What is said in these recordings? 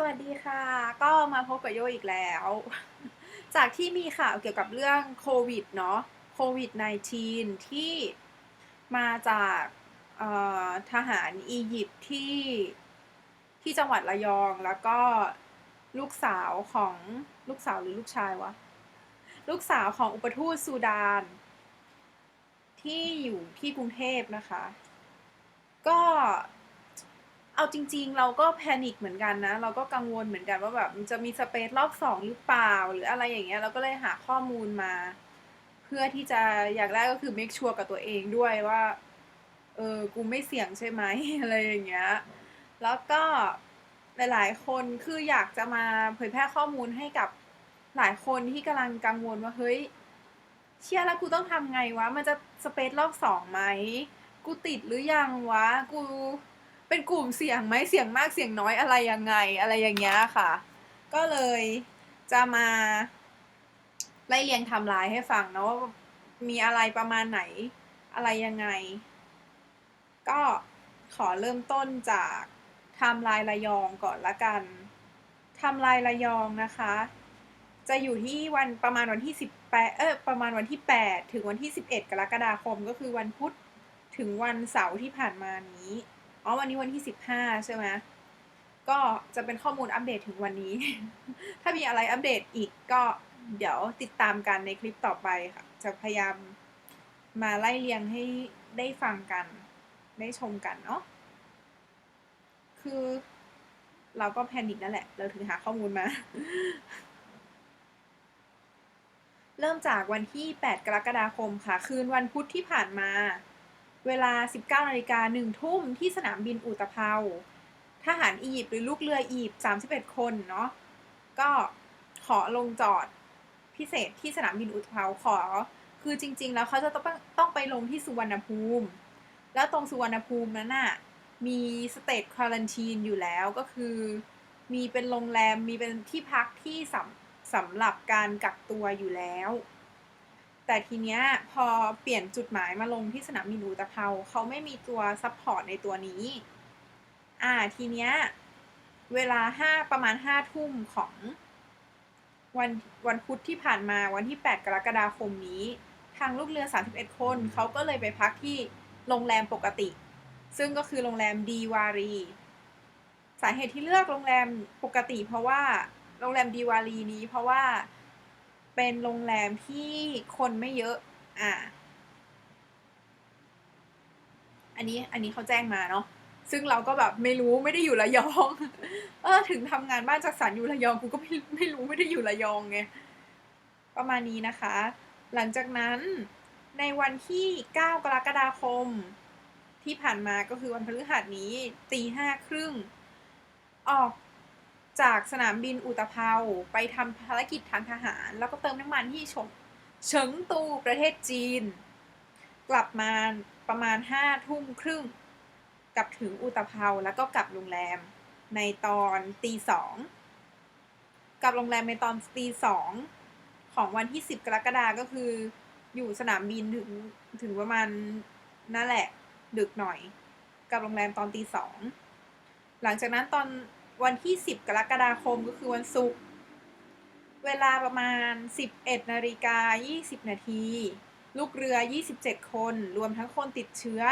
สวัสดีค่ะ ก็มาพบกับโยอีกแล้ว จากที่มีข่าวเกี่ยวกับเรื่องโควิดเนาะโควิด -19 ที่มาจากทหารอียิปต์ที่ที่จังหวัดระยองแล้วก็ลูกสาวของลูกสาวหรือลูกชายวะ ลูกสาวของอุปทูตซูดาน ที่อยู่ที่กรุงเทพนะคะ ก็ เอาจริง ๆ เราก็แพนิคเหมือนกันนะ เราก็กังวลเหมือนกันว่าแบบมันจะมีสเปซรอบสองหรือเปล่า หรืออะไรอย่างเงี้ยเราก็เลยหาข้อมูลมา เพื่อที่จะอย่างแรกก็คือ make sure กับตัวเองด้วยว่า เออกูไม่เสี่ยงใช่ไหมอะไรอย่างเงี้ยแล้วก็หลายๆคนคืออยากจะมาเผยแพร่ข้อมูลให้กับหลายคนที่กำลังกังวลว่าเฮ้ยเชื่อแล้วกูต้องทำไงวะ มันจะสเปซรอบสองไหม กูติดหรือยังวะ กู เป็นกลุ่มเสี่ยงไหมเสี่ยงมากเสี่ยงน้อยอะไรยังไงอะไรอย่างเงี้ยค่ะ ก็เลยจะมาไล่เรียงไทำลายให้ฟังนะว่ามีอะไรประมาณไหนอะไรยังไง ก็ขอเริ่มต้นจากไทม์ไลน์ระยองก่อนละกันไทม์ไลน์ระยองนะคะ จะอยู่ที่วันประมาณวันที่สิบแปดเออประมาณวันที่แปดถึงวันที่สิบเอ็ดกรกฎาคมก็คือวันพุธถึงวันเสาร์ที่ผ่านมานี้ อ๋อวันนี้วันที่สิบห้าใช่ไหมก็จะเป็นข้อมูลอัปเดตถึงวันนี้ ถ้ามีอะไรอัปเดตอีกก็เดี๋ยวติดตามกันในคลิปต่อไปค่ะ จะพยายามมาไล่เรียงให้ได้ฟังกัน ได้ชมกันเนาะ คือเราก็แพนิคนั่นแหละ เราถึงหาข้อมูลมา เริ่มจากวันที่ 8 กรกฎาคมค่ะ คืนวันพุธที่ผ่านมา เวลา 19นาฬิกา1ทุ่มที่สนามบินอุตภเปาทหารอียิปต์หรือลูกเรืออียิปต์31 คนเนาะก็ขอลงจอดพิเศษที่สนามบินอุตภเปาขอ คือจริง ๆ แล้วเขาจะต้องต้องไปลงที่สุวรรณภูมิ แล้วตรงสุวรรณภูมินั้นน่ะมีสเตทควอลันทีนอยู่แล้วก็คือมีเป็นโรงแรมมีเป็นที่พักที่สำสำหรับการกักตัวอยู่แล้ว แต่ทีเนี้ยพอเปลี่ยนจุดหมายมาลงที่สนามบินอุตภเปาเขาไม่มีตัวซัพพอร์ตในตัวนี้ อ่าทีเนี้ยเวลาห้าประมาณห้าทุ่มของวันวันพุธที่ผ่านมาวันที่ 8 กรกฎาคมนี้ ทางลูกเรือ 31 คนเขาก็เลยไปพักที่โรงแรมปกติ ซึ่งก็คือโรงแรมดีวารี สาเหตุที่เลือกโรงแรมปกติ เพราะว่าโรงแรมดีวารีนี้เพราะว่า เป็นโรงแรมที่คนไม่เยอะ อ่า อันนี้ อันนี้เขาแจ้งมาเนาะ ซึ่งเราก็แบบไม่รู้ไม่ได้อยู่ระยอง เออ ถึงทำงานบ้านจักสารอยู่ระยอง กูก็ไม่ไม่รู้ไม่ได้อยู่ระยองไง ประมาณนี้นะคะ หลังจากนั้นในวันที่ 9 กรกฎาคม ที่ผ่านมาก็คือวันพฤหัสนี้ตีห้าครึ่ง ออก จากสนามบินอุตภเปาไปทำภารกิจทางทหาร แล้วก็เติมน้ำมันที่ชงเฉิงตูประเทศจีน กลับมาประมาณห้าทุ่มครึ่งกลับถึงอุตภเปาแล้วก็กลับโรงแรมในตอนตีสองกลับโรงแรมในตอนตีสองของวันที่10กรกฎาก็คือ อยู่สนามบินถึงถึงประมาณนั่นแหละ ดึกหน่อยกลับโรงแรมตอนตีสองหลังจากนั้นตอน วันที่ 10 กรกฎาคมก็คือวันศุกร์เวลาประมาณ 11นาฬิกา20 นาที ลูกเรือ 27 คน รวมทั้งคนติดเชื้อ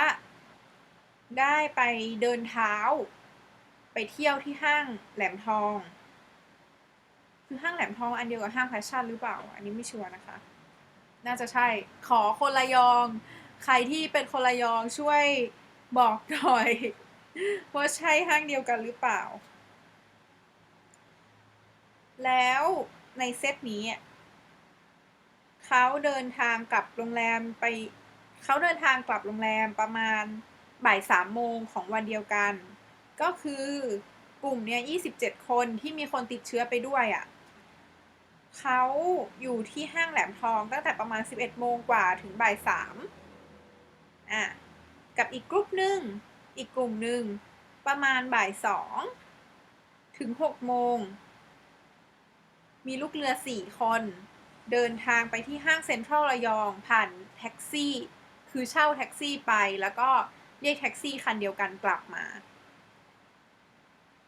ได้ไปเดินเท้า ไปเที่ยวที่ห้างแหลมทอง คือห้างแหลมทองอันเดียวกับห้างแฟชั่นหรือเปล่า อันนี้ไม่ชัวร์นะคะ น่าจะใช่ ขอคนละยอง ใครที่เป็นคนละยองช่วยบอกหน่อยว่าใช่ห้างเดียวกันหรือเปล่า แล้วในเซตนี้เขาเดินทางกลับโรงแรมไปเขาเดินทางกลับโรงแรมประมาณบ่ายสามโมงของวันเดียวกัน ก็คือกลุ่มเนี้ยยี่สิบเจ็ดคนที่มีคนติดเชื้อไปด้วยอะ่ะเขาอยู่ที่ห้างแหลมทองตั้งแต่ประมาณสิบเอ็ดโมงกว่าถึงบ่ายสามอะกับอีกกลุ่มหนึ่งอีกกลุ่มหนึ่งประมาณบ่ายสองถึงหกโมง มีลูกเรือสี่คน เดินทางไปที่ห้างเซ็นทรัลระยอง ผ่านแท็กซี่ คือเช่าแท็กซี่ไปแล้วก็เรียกแท็กซี่คันเดียวกันกลับมา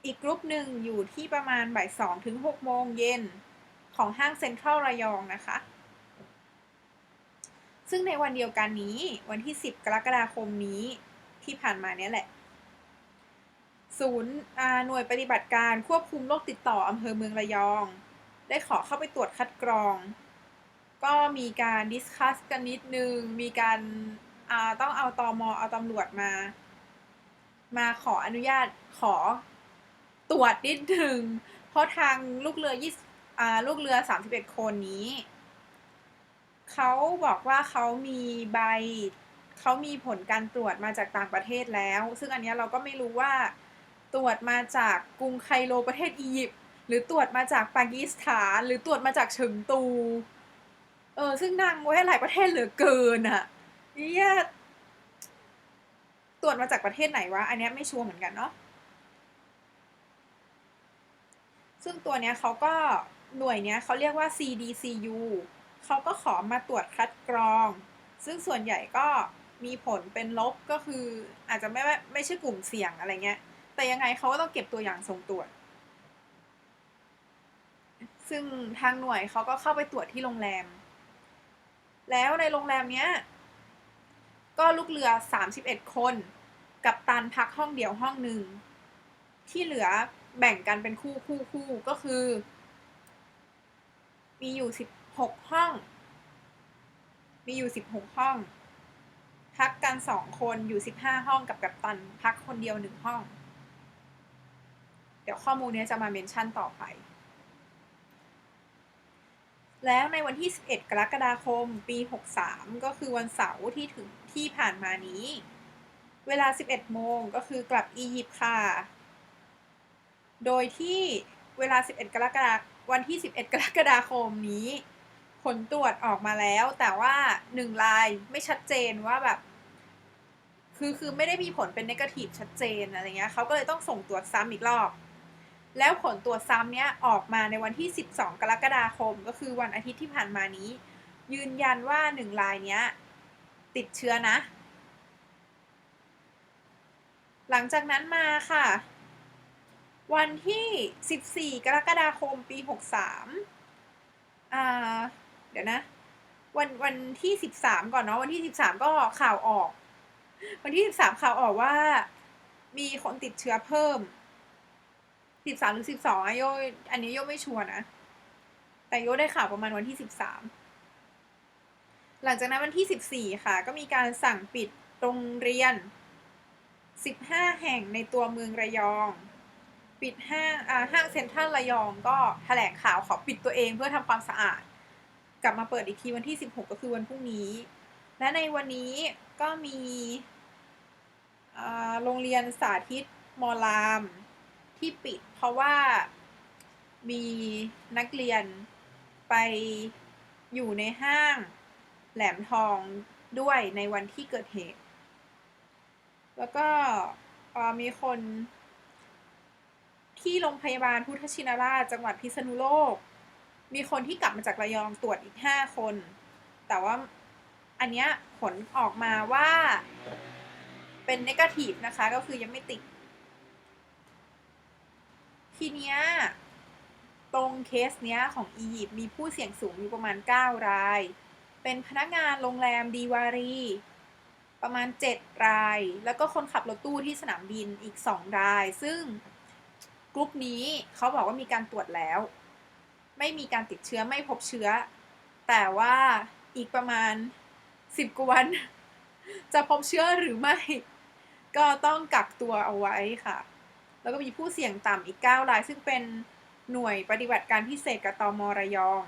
อีกกลุ่มหนึ่งอยู่ที่ประมาณบ่ายสองถึงหกโมงเย็นของห้างเซ็นทรัลระยองนะคะ ซึ่งในวันเดียวกันนี้วันที่ 10 กรกฎาคมนี้ที่ผ่านมาเนี้ยแหละ ศูนย์หน่วยปฏิบัติการควบคุมโรคติดต่ออำเภอเมืองระยอง ได้ขอเข้าไปตรวจคัดกรอง ก็มีการดิสคัสกันนิดนึง มีการต้องเอาตอมอเอาตำรวจมา มาขออนุญาตขอตรวจนิดนึง เพราะทางลูกเรือยี่ลูกเรือ 31 คนนี้ เขาบอกว่าเขามีใบเขามีผลการตรวจมาจากต่างประเทศแล้ว ซึ่งอันนี้เราก็ไม่รู้ว่าตรวจมาจากกรุงไคโรประเทศอียิปต์ หรือตรวจมาจากปากีสถาน หรือตรวจมาจากเฉิงตู เออ ซึ่งนางไว้หลายประเทศเหลือเกินอะเนี่ยตรวจมาจากประเทศไหนวะ อันนี้ไม่ชัวร์เหมือนกันเนาะ ซึ่งตัวเนี้ยเขาก็หน่วยเนี้ยเขาเรียกว่า CDCU เขาก็ขอมาตรวจคัดกรอง ซึ่งส่วนใหญ่ก็มีผลเป็นลบก็คืออาจจะไม่ไม่ใช่กลุ่มเสี่ยงอะไรเงี้ย แต่ยังไงเขาก็ต้องเก็บตัวอย่างส่งตรวจ ซึ่งทางหน่วยเขาก็เข้าไปตรวจที่โรงแรม แล้วในโรงแรมเนี้ย ก็ลูกเรือ 31 คน กับตันพักห้องเดียวห้องหนึ่ง ที่เหลือแบ่งกันเป็นคู่คู่คู่ก็คือ มีอยู่ 16 ห้อง มีอยู่ 16 ห้อง พักกัน 2 คนอยู่ 15 ห้องกับกัปตันพักคนเดียว 1 ห้อง เดี๋ยวข้อมูลนี้จะมาเมนชั่นต่อไป แล้วในวันที่ 11 กรกฎาคม ปี 63 ก็คือวันเสาร์ที่ถึงที่ผ่านมานี้ เวลา 11 โมงก็คือกลับอียิปต์ค่ะ โดยที่เวลา 11 กรกฎาวันที่ 11 กรกฎาคมนี้ ผลตรวจออกมาแล้ว แต่ว่าหนึ่งลายไม่ชัดเจนว่าแบบ คือคือไม่ได้มีผลเป็นนกาทีฟชัดเจนอะไรเงี้ยเขาก็เลยต้องส่งตรวจซ้ำอีกรอบ แล้วผลตรวจซ้ำเนี้ยออกมาในวันที่ 12 กรกฎาคม ก็คือวันอาทิตย์ที่ผ่านมานี้ ยืนยันว่าหนึ่งลายเนี้ยติดเชื้อนะ หลังจากนั้นมาค่ะ วันที่ 14 กรกฎาคมปี 63อ่าเดี๋ยวนะ วันวันที่ 13 ก่อนเนาะวันที่ 13 ก็ข่าวออก วันที่ 13 ข่าวออกว่ามีคนติดเชื้อเพิ่ม 13หรือ12องอะโยอันนี้โยไม่ชัวร์นะ แต่โยได้ข่าวประมาณวันที่13หลังจากนั้นวันที่14ค่ะ ก็มีการสั่งปิดโรงเรียน15แห่งในตัวเมืองระยอง ปิดห้างอ่าห้างเซ็นทรัลระยองก็แถลงข่าวขอปิดตัวเองเพื่อทำความสะอาด กลับมาเปิดอีกทีวันที่16ก็คือวันพรุ่งนี้ และในวันนี้ก็มีโรงเรียนสาธิตมอลาม ที่ปิด เพราะว่ามีนักเรียนไปอยู่ในห้างแหลมทองด้วยในวันที่เกิดเหตุ แล้วก็มีคนที่โรงพยาบาลพุทธชินราชจังหวัดพิษณุโลก มีคนที่กลับมาจากระยองตรวจอีก5คน แต่ว่าอันเนี้ยผลออกมาว่าเป็นนกาทีฟนะคะ ก็คือยังไม่ติด ทีเนี้ยตรงเคสเนี้ยของอียิปต์มีผู้เสี่ยงสูงอยู่ประมาณ 9 ราย เป็นพนักงานโรงแรมดีวารี ประมาณ 7 ราย แล้วก็คนขับรถตู้ที่สนามบินอีก 2 ราย ซึ่งกลุ่มนี้เขาบอกว่ามีการตรวจแล้ว ไม่มีการติดเชื้อไม่พบเชื้อ แต่ว่าอีกประมาณ 10กว่าวัน จะพบเชื้อหรือไม่ ก็ต้องกักตัวเอาไว้ค่ะ แล้วก็มีผู้เสี่ยงต่ำอีก 9 ราย ซึ่งเป็นหน่วยปฏิบัติการพิเศษกับตมระยอง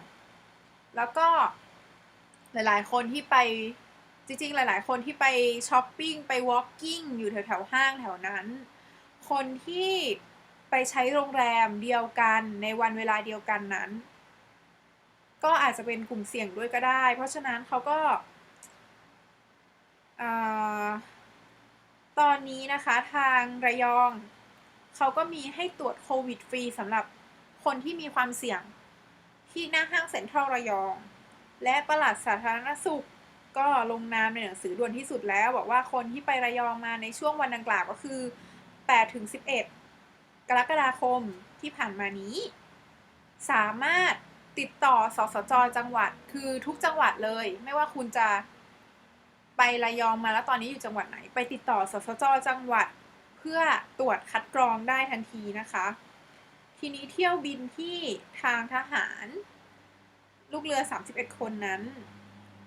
แล้วก็หลายๆ คนที่ไปจริงๆ หลายๆ คนที่ไปช้อปปิ้งไปวอล์กกิ้งอยู่แถวๆห้างแถวนั้น คนที่ไปใช้โรงแรมเดียวกันในวันเวลาเดียวกันนั้น ก็อาจจะเป็นกลุ่มเสี่ยงด้วยก็ได้ เพราะฉะนั้นเขาก็ตอนนี้นะคะทางระยอง เขาก็มีให้ตรวจโควิดฟรีสำหรับคนที่มีความเสี่ยง ที่หน้าห้างเซ็นทรัลระยอง และประหลัดสาธารณสุข ก็ลงนามในหนังสือด่วนที่สุดแล้ว บอกว่าคนที่ไประยองมาในช่วงวันดังกล่าวก็คือ8ถึง11 กรกฎาคมที่ผ่านมานี้ สามารถติดต่อสสจจังหวัดคือทุกจังหวัดเลย ไม่ว่าคุณจะไประยองมาแล้วตอนนี้อยู่จังหวัดไหน ไปติดต่อสสจจังหวัด เพื่อตรวจคัดกรองได้ทันทีนะคะ ทีนี้เที่ยวบินที่ทางทหาร ลูกเรือ 31 คนนั้น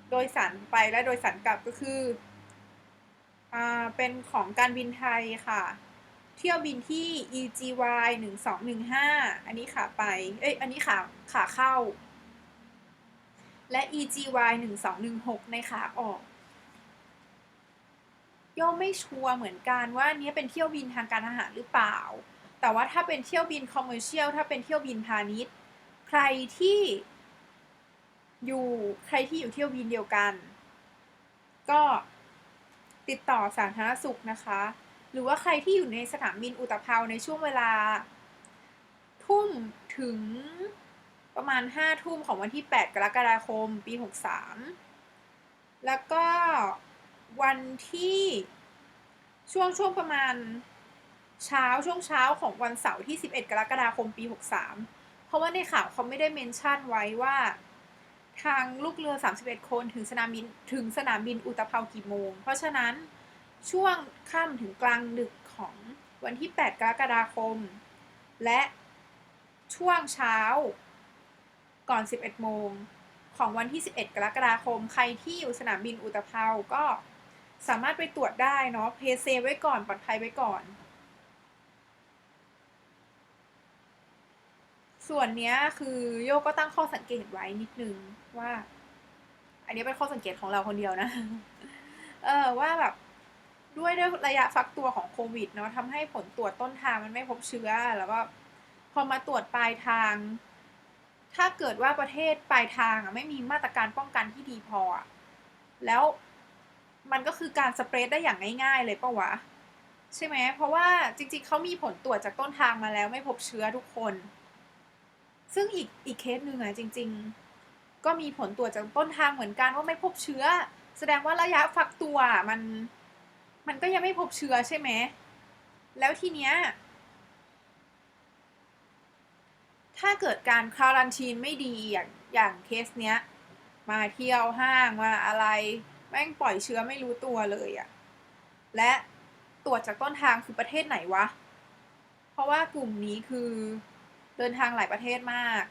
โดยสารไปและโดยสารกลับก็คืออเป็นของการบินไทยค่ะ เที่ยวบินที่ EGY 1215 อันนี้ขาไป เอ้ย อันนี้ขาขาเข้า และ EGY 1216 ในขาออก ย่อมไม่ชัวร์เหมือนกันว่านี้เป็นเที่ยวบินทางการทหารหรือเปล่า แต่ว่าถ้าเป็นเที่ยวบินคอมเมอร์เชียลถ้าเป็นเที่ยวบินพาณิชย์ ใครที่อยู่ใครที่อยู่เที่ยวบินเดียวกัน ก็ติดต่อสาธารณสุขนะคะ หรือว่าใครที่อยู่ในสนามบินอุตภาวในช่วงเวลา ทุ่มถึงประมาณห้าทุ่มของวันที่ 8 กรกฎาคม ปี 63 แล้วก็ วันที่ช่วงช่วงประมาณเช้าช่วงเช้าของวันเสาร์ที่ 11 กรกฎาคมปี 63 เพราะว่าในข่าวเขาไม่ได้เมนชั่นไว้ว่า ทางลูกเรือ 31 คนถึงสนามบินถึงสนามบินอุตภาวกี่โมง เพราะฉะนั้นช่วงค่ำถึงกลางดึกของวันที่ 8 กรกฎาคม และช่วงเช้าก่อน 11 โมง ของวันที่ 11 กรกฎาคม ใครที่อยู่สนามบินอุตภาวก็ สามารถไปตรวจได้เนาะเพเซไว้ก่อนปลอดภัยไว้ก่อน ส่วนเนี้ยคือโยก็ตั้งข้อสังเกตไว้นิดนึงว่า อันนี้เป็นข้อสังเกตของเราคนเดียวนะ เออว่าแบบด้วยด้วยระยะฟักตัวของโควิดเนาะทำให้ผลตรวจต้นทางมันไม่พบเชื้อแล้วก็พอมาตรวจปลายทาง ถ้าเกิดว่าประเทศปลายทางอะไม่มีมาตรการป้องกันที่ดีพอ แล้ว มันก็คือการสเปรดได้อย่างง่าย ๆ เลยปะวะ ใช่ไหม เพราะว่าจริงๆ เขามีผลตรวจจากต้นทางมาแล้วไม่พบเชื้อทุกคน ซึ่งอีกอีกเคสหนึ่งอะจริง ๆ ก็มีผลตรวจจากต้นทางเหมือนกันว่าไม่พบเชื้อ แสดงว่าระยะฟักตัวมันมันก็ยังไม่พบเชื้อใช่ไหม แล้วทีเนี้ย ถ้าเกิดการคารันทีนไม่ดีอย่างอย่างเคสเนี้ย มาเที่ยวห้างมาอะไร แม่งปล่อยเชื้อไม่รู้ตัวเลยอะและตรวจจากต้นทางคือประเทศไหนวะ เพราะว่ากลุ่มนี้คือเดินทางหลายประเทศมาก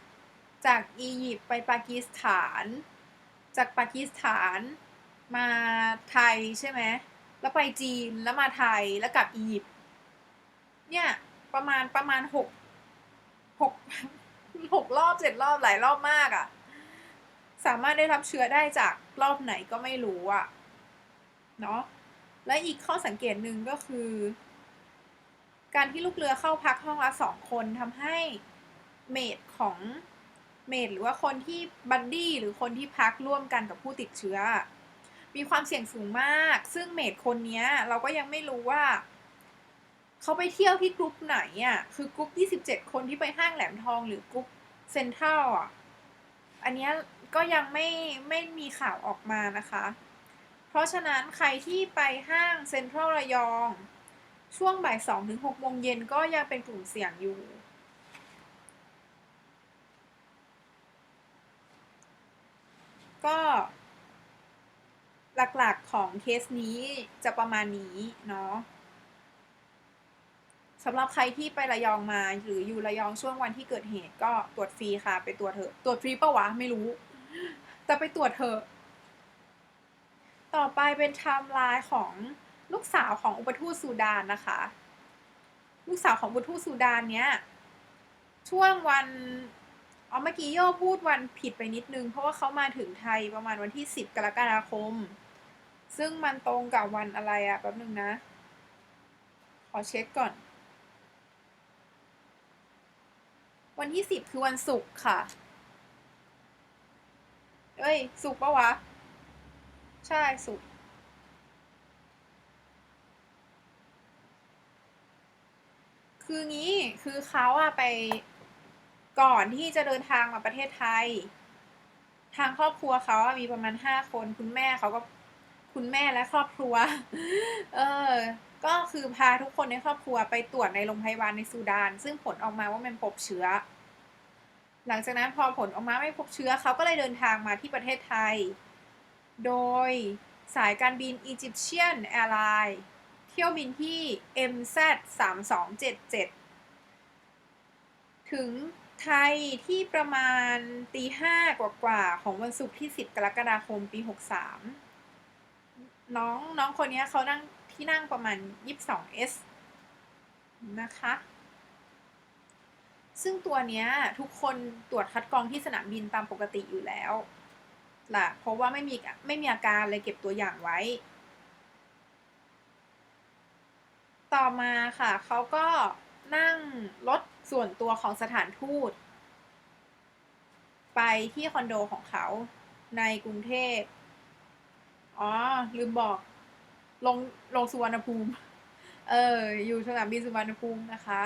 จากอียิปต์ไปปากีสถาน จากปากีสถานมาไทยใช่ไหม แล้วไปจีนแล้วมาไทยแล้วกลับอียิปต์ เนี่ยประมาณประมาณหกหกหกรอบเจ็ดรอบหลายรอบมากอะ่ะ สามารถได้รับเชื้อได้จากรอบไหนก็ไม่รู้อะ่ะเนาะและอีกข้อสังเกตหนึ่งก็คือ การที่ลูกเรือเข้าพักห้องละสองคนทำให้เมดของเมดหรือว่าคนที่บัดดี้หรือคนที่พักร่วมกันกับผู้ติดเชื้อ มีความเสี่ยงสูงมาก ซึ่งเมดคนนี้เราก็ยังไม่รู้ว่าเขาไปเที่ยวที่กรุ๊ปไหนอะ คือกรุ๊ป27 คนที่ไปห้างแหลมทองหรือกรุ๊ปเซ็นทรัลอะ อันนี้ ก็ยังไม่ไม่มีข่าวออกมานะคะ เพราะฉะนั้นใครที่ไปห้างเซ็นทรัลระยอง ช่วงบ่ายสองถึงหกโมงเย็นก็ยังเป็นกลุ่มเสี่ยงอยู่ ก็หลักๆของเคสนี้จะประมาณนี้เนาะสำหรับใครที่ไประยองมาหรืออยู่ระยองช่วงวันที่เกิดเหตุก็ตรวจฟรีค่ะ ไปตรวจเถอะ ตรวจฟรีปะวะ ไม่รู้ แต่ไปตรวจเถอะ ต่อไปเป็นไทม์ไลน์ของลูกสาวของอุปทูตซูดานนะคะ ลูกสาวของอุปทูตซูดานเนี้ยช่วงวันอ๋อเมื่อกี้โยพูดวันผิดไปนิดนึง เพราะว่าเขามาถึงไทยประมาณวันที่10กรกฎาคม ซึ่งมันตรงกับวันอะไรอะแป๊บนึงนะ ขอเช็คก่อน วันที่10คือวันศุกร์ค่ะ เอ้ยศุกปะวะ ใช่ศุกคืองี้คือเขาอะไปก่อนที่จะเดินทางมาประเทศไทย ทางครอบครัวเขาอะมีประมาณห้าคน คุณแม่เขาก็คุณแม่และครอบครัว เออ ก็คือพาทุกคนในครอบครัวไปตรวจในโรงพยาบาลในซูดาน ซึ่งผลออกมาว่ามันพบเชื้อ หลังจากนั้นพอผลออกมาไม่พบเชื้อเขาก็เลยเดินทางมาที่ประเทศไทย โดยสายการบิน Egyptian Airlines เที่ยวบินที่ MZ 3277 ถึงไทยที่ประมาณตีห้ากว่าๆของวันศุกร์ที่ 10 กรกฎาคมปี 63 น้องน้องคนนี้เขานั่งที่นั่งประมาณ 22S นะคะ ซึ่งตัวเนี้ยทุกคนตรวจคัดกรองที่สนามบินตามปกติอยู่แล้วล่ะ เพราะว่าไม่มีไม่มีอาการเลยเก็บตัวอย่างไว้ ต่อมาค่ะ เขาก็นั่งรถส่วนตัวของสถานทูต ไปที่คอนโดของเขาในกรุงเทพ อ๋อ ลืมบอก ลงลงสุวรรณภูมิ เออ อยู่สนามบินสุวรรณภูมินะคะ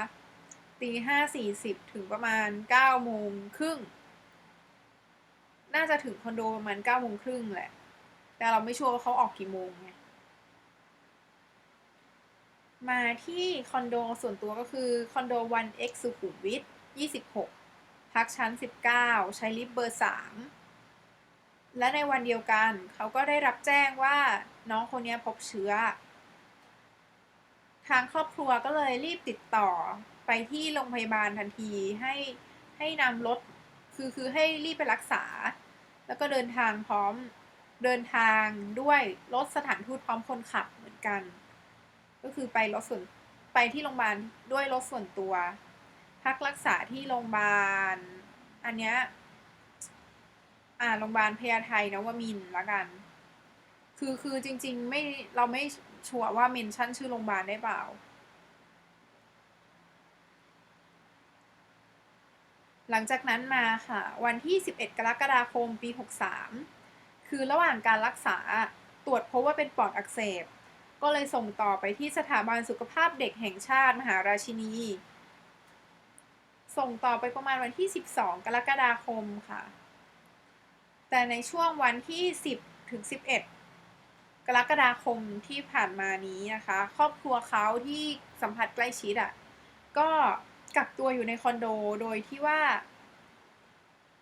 ตีห้าสี่สิบถึงประมาณเก้าโมงครึ่ง น่าจะถึงคอนโดประมาณเก้าโมงครึ่งแหละ แต่เราไม่ชัวร์ว่าเขาออกกี่โมงไง มาที่คอนโดส่วนตัวก็คือคอนโด 1X สุขุมวิท26 พักชั้น 19 ใช้ลิฟต์เบอร์ 3 และในวันเดียวกันเขาก็ได้รับแจ้งว่าน้องคนนี้พบเชื้อ ทางครอบครัวก็เลยรีบติดต่อ ไปที่โรงพยาบาลทันทีให้ให้นำรถคือคือให้รีบไปรักษา แล้วก็เดินทางพร้อมเดินทางด้วยรถสถานทูตพร้อมคนขับเหมือนกัน ก็คือไปรถส่วนไปที่โรงพยาบาลด้วยรถส่วนตัว พักรักษาที่โรงพยาบาล อันเนี้ยอ่าโรงพยาบาลพญาไทนวมินละกัน คือคือจริง ๆ ไม่เราไม่ชัวร์ว่าเมนชั่นชื่อโรงพยาบาลได้เปล่า หลังจากนั้นมาค่ะ วันที่ 11 กรกฎาคมปี 63 คือระหว่างการรักษาตรวจพบว่าเป็นปอดอักเสบ ก็เลยส่งต่อไปที่สถาบันสุขภาพเด็กแห่งชาติมหาราชินี ส่งต่อไปประมาณวันที่ 12 กรกฎาคมค่ะ แต่ในช่วงวันที่ 10 ถึง 11กรกฎาคมที่ผ่านมานี้นะคะ ครอบครัวเขาที่สัมผัสใกล้ชิดอะ่ะ ก็ กักตัวอยู่ในคอนโดโดยที่ว่า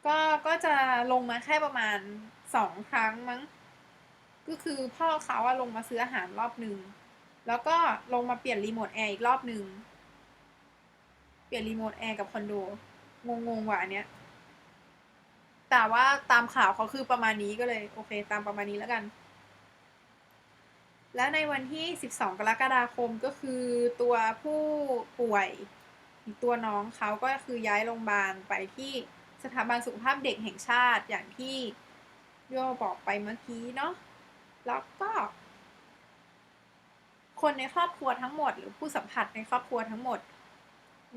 ก็ก็จะลงมาแค่ประมาณสองครั้งมั้ง ก็คือพ่อเขาอะลงมาซื้ออาหารรอบหนึ่งแล้วก็ลงมาเปลี่ยนรีโมทแอร์อีกรอบหนึ่งเปลี่ยนรีโมทแอร์กับคอนโดงงๆว่ะอันเนี้ยแต่ว่าตามข่าวเขาคือประมาณนี้ก็เลย โอเค ตามประมาณนี้แล้วกัน และในวันที่ 12 กรกฎาคมก็คือตัวผู้ป่วย ตัวน้องเขาก็คือย้ายโรงพยาบาลไปที่สถาบันสุขภาพเด็กแห่งชาติอย่างที่โยบอกไปเมื่อกี้เนาะแล้วก็คนในครอบครัวทั้งหมด หรือผู้สัมผัสในครอบครัวทั้งหมด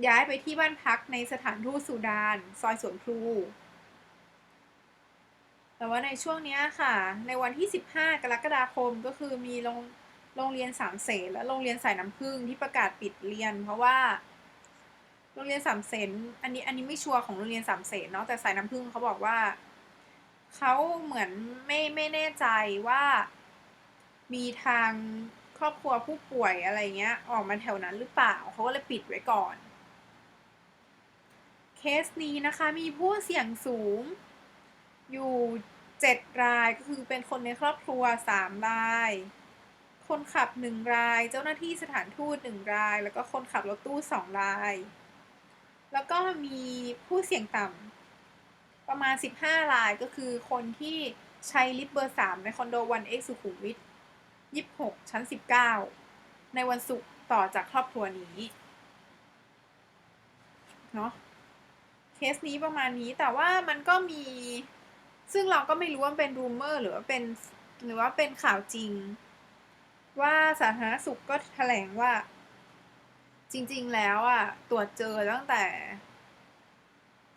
ย้ายไปที่บ้านพักในสถานทูตสุดาน ซอยสวนพลูแต่ว่าในช่วงนี้ค่ะ ในวันที่ 15 กรกฎาคมก็คือมีโรงโรงเรียนสามเสนและโรงเรียนสายน้ำผึ้งที่ประกาศปิดเรียน เพราะว่า โรงเรียนสามเสนอันนี้อันนี้ไม่ชัวร์ของโรงเรียนสามเสนเนาะแต่สายน้ำผึ้งเขาบอกว่าเขาเหมือนไม่ไม่แน่ใจว่า มีทางครอบครัวผู้ป่วยอะไรเงี้ย ออกมาแถวนั้นหรือเปล่าเขาก็เลยปิดไว้ก่อน เคสนี้นะคะมีผู้เสี่ยงสูง อยู่เจ็ดรายก็คือเป็นคนในครอบครัวสามราย คนขับหนึ่งราย เจ้าหน้าที่สถานทูตหนึ่งราย แล้วก็คนขับรถตู้สองราย แล้วก็มีผู้เสี่ยงต่ำประมาณ 15 รายก็คือคนที่ใช้ลิฟต์เบอร์ 3 ในคอนโด 1X สุขุมวิท26 ชั้น 19 ในวันศุกร์ต่อจากครอบครัวนี้ เนาะเคสนี้ประมาณนี้แต่ว่ามันก็มี ซึ่งเราก็ไม่รู้ว่าเป็นรูมเมอร์หรือว่าเป็นหรือว่าเป็นข่าวจริง ว่าสาธารณสุขก็แถลงว่า จริง ๆ แล้วอะตรวจเจอตั้งแต่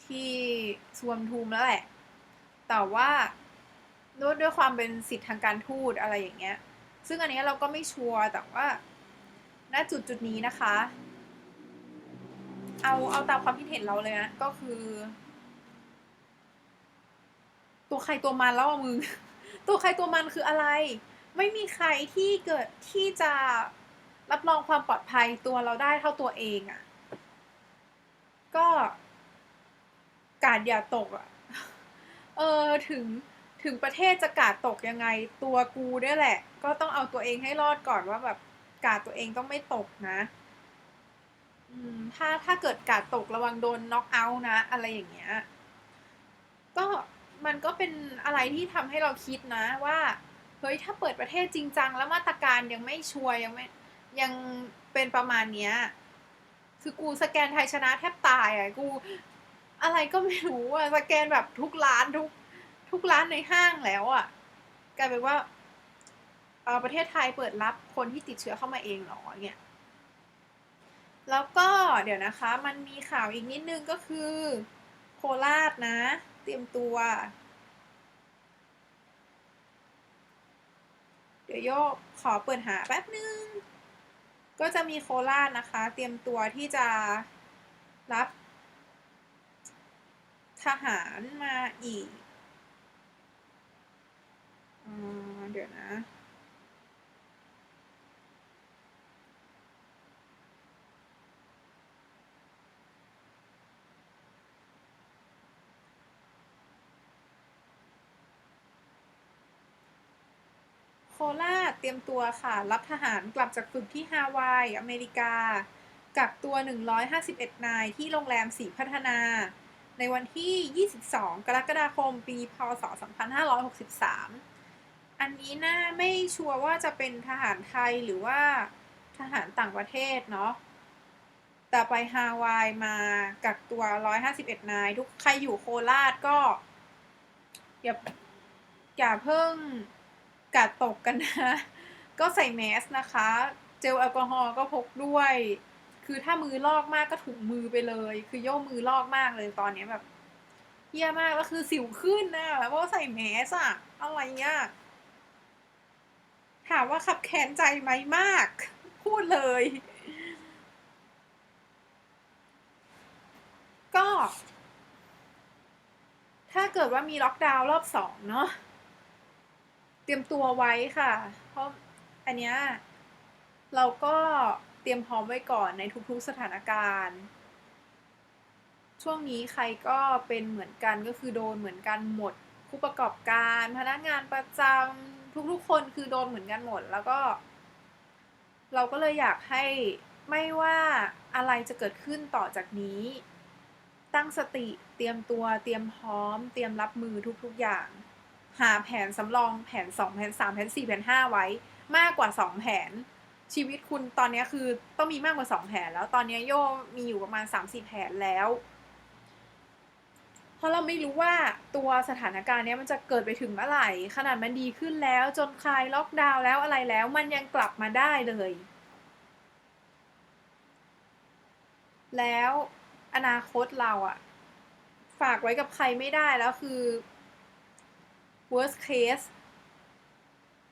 ที่สวมทูมแล้วแหละ แต่ว่าด้วยด้วยความเป็นสิทธิทางการทูตอะไรอย่างเงี้ย ซึ่งอันนี้เราก็ไม่ชัวร์แต่ว่าณจุดจุดนี้นะคะ เอาเอาตามความคิดเห็นเราเลยนะก็คือ ตัวใครตัวมันแล้วอะมึง ตัวใครตัวมันคืออะไร ไม่มีใครที่เกิดที่จะ รับรองความปลอดภัยตัวเราได้เท่าตัวเองอะ่ะ ก็กาดอย่าตกอะ่ะ เออถึงถึงประเทศจะกาดตกยังไง ตัวกูด้วยแหละ ก็ต้องเอาตัวเองให้รอดก่อนว่าแบบกาดตัวเองต้องไม่ตกนะอืมถ้าถ้าเกิดกาดตกระวังโดนน็อกเอาท์นะ อะไรอย่างเงี้ย ก็มันก็เป็นอะไรที่ทำให้เราคิดนะว่า เฮ้ยถ้าเปิดประเทศจริงจังแล้วมาตรการยังไม่ชัวยังไม่ ยังเป็นประมาณเนี้ย คือกูสแกนไทยชนะแทบตายอะกู อะไรก็ไม่รู้อะสแกนแบบทุกร้านทุก ทุกร้านในห้างแล้วอะกลายเป็นว่าเออประเทศไทยเปิดรับคนที่ติดเชื้อเข้ามาเองหรอเนี่ยแล้วก็เดี๋ยวนะคะมันมีข่าวอีกนิดนึงก็คือ โคราชนะ เตรียมตัว เดี๋ยวโยกขอเปิดหาแป๊บนึง ก็จะมีโคราชนะคะ เตรียมตัวที่จะรับ ทหารมาอีกอเดี๋ยวนะ ราชเตรียมตัวค่ะ รับทหารกลับจากฝึกที่ฮาวาย อเมริกา กักตัว 151 นายที่โรงแรมสีพัฒนา ในวันที่ 22 กรกฎาคม ปี พศ 2563 อันนี้น่าไม่ชัวร์ว่าจะเป็นทหารไทยหรือว่าทหารต่างประเทศเนาะ แต่ไปฮาวายมากักตัว 151 นาย ทุกใครอยู่โคราชก็อย่าอย่าเพิ่ง กาดตกกันนะ ก็ใส่แมสนะคะ เจลแอลกอฮอล์ก็พกด้วย คือถ้ามือลอกมากก็ถุงมือไปเลย คือโย่มือลอกมากเลยตอนนี้แบบเยี่ยมากแล้วคือสิวขึ้นนะแล้วก็ใส่แมสอะอะไรเงี้ยถามว่าขับแค้นใจไหมมาก พูดเลย ก็ ถ้าเกิดว่ามีล็อกดาวน์รอบสองเนาะ รียมตัวไว้ค่ะ เพราะอันเนี้ยเราก็เตรียมพร้อมไว้ก่อนในทุกๆสถานการณ์ ช่วงนี้ใครก็เป็นเหมือนกันก็คือโดนเหมือนกันหมด ผู้ประกอบการพนักงานประจำทุกๆ คนคือโดนเหมือนกันหมด แล้วก็ เราก็เลยอยากให้ไม่ว่าอะไรจะเกิดขึ้นต่อจากนี้ ตั้งสติเตรียมตัวเตรียมพร้อม เตรียมรับมือทุกๆอย่าง หาแผนสำรองแผนสองแผนสามแผนสี่แผนห้าไว้ มากกว่าสองแผน ชีวิตคุณตอนนี้คือต้องมีมากกว่าสองแผนแล้วตอนนี้โยมีอยู่ประมาณสามสี่แผนแล้ว เพราะเราไม่รู้ว่าตัวสถานการณ์นี้มันจะเกิดไปถึงเมื่อไหร่ ขนาดมันดีขึ้นแล้วจนคลายล็อกดาวน์แล้วอะไรแล้ว มันยังกลับมาได้เลย แล้วอนาคตเราอะฝากไว้กับใครไม่ได้แล้วคือ worst case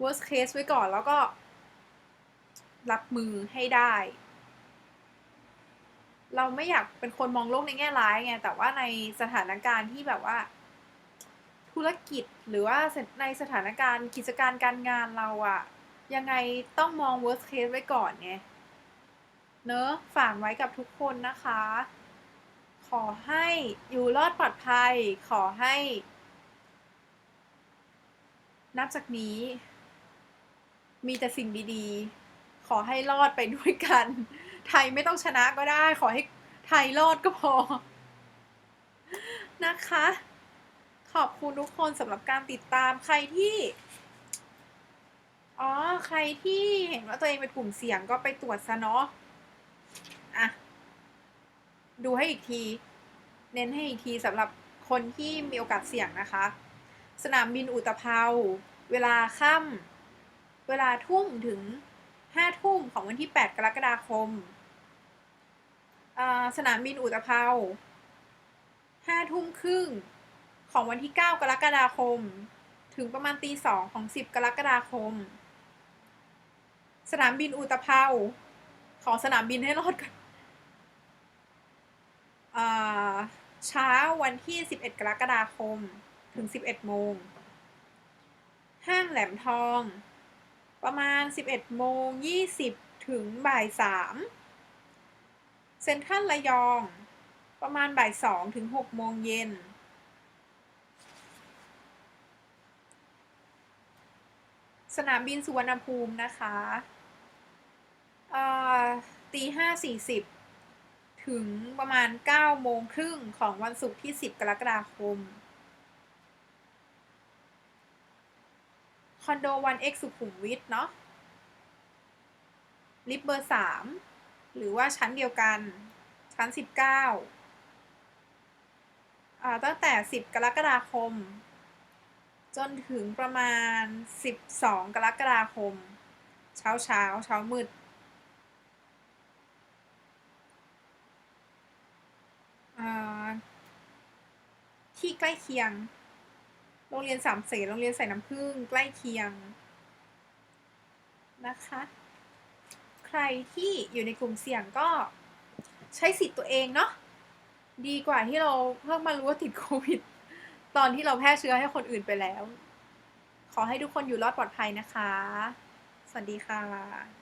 worst case ไว้ก่อนแล้วก็ รับมือให้ได้ เราไม่อยากเป็นคนมองโลกในแง่ร้ายไง แต่ว่าในสถานการณ์ที่แบบว่า ธุรกิจหรือว่าในสถานการณ์กิจการการงานเราอะยังไงต้องมอง worst case ไว้ก่อนไง เนอะฝากไว้กับทุกคนนะคะ ขอให้อยู่รอดปลอดภัย ขอให้ นับจากนี้ มีแต่สิ่งดีๆ ขอให้รอดไปด้วยกัน ไทยไม่ต้องชนะก็ได้ ขอให้ไทยรอดก็พอ นะคะ ขอบคุณทุกคนสำหรับการติดตามใครที่ อ๋อ ใครที่เห็นว่าตัวเองเป็นกลุ่มเสี่ยงก็ไปตรวจซะเนาะอะ ดูให้อีกที เน้นให้อีกทีสำหรับคนที่มีโอกาสเสี่ยงนะคะ สนามบินอุตภเปาเวลาค่ำเวลาทุ่มถึงห้าทุ่มของวันที่ 8 กรกฎาคม สนามบินอุตภเปาห้าทุ่มครึ่งของวันที่ 9 กรกฎาคม ถึงประมาณตีสองของ 10 กรกฎาคม สนามบินอุตภเปาขอสนามบินให้รอดก่อนเช้าวันที่ 11 กรกฎาคม ถึง 11 โมง ห้างแหลมทอง ประมาณ 11 โมง 20 ถึงบ่ายสามเซ็นทรัลระยอง ประมาณบ่ายสองถึงหกโมงเย็น สนามบินสุวรรณภูมินะคะตีห้าสี่สิบถึงประมาณเก้าโมงครึ่งของวันศุกร์ที่สิบกรกฎาคม อนโดวันเอ็กสุขุมวิทเนาะลิฟต์เบอร์สามหรือว่าชั้นเดียวกัน ชั้นสิบเก้าตั้งแต่สิบกรกฎาคม จนถึงประมาณสิบสองกรกฎาคม เช้าเช้าเช้ามืดที่ใกล้เคียง โรงเรียนสามเสนโรงเรียนใส่น้ำผึ้งใกล้เคียงนะคะ ใครที่อยู่ในกลุ่มเสี่ยงก็ใช้สิทธิ์ตัวเองเนาะดีกว่าที่เราเพิ่งมารู้ว่าติดโควิด ตอนที่เราแพร่เชื้อให้คนอื่นไปแล้ว ขอให้ทุกคนอยู่รอดปลอดภัยนะคะ สวัสดีค่ะ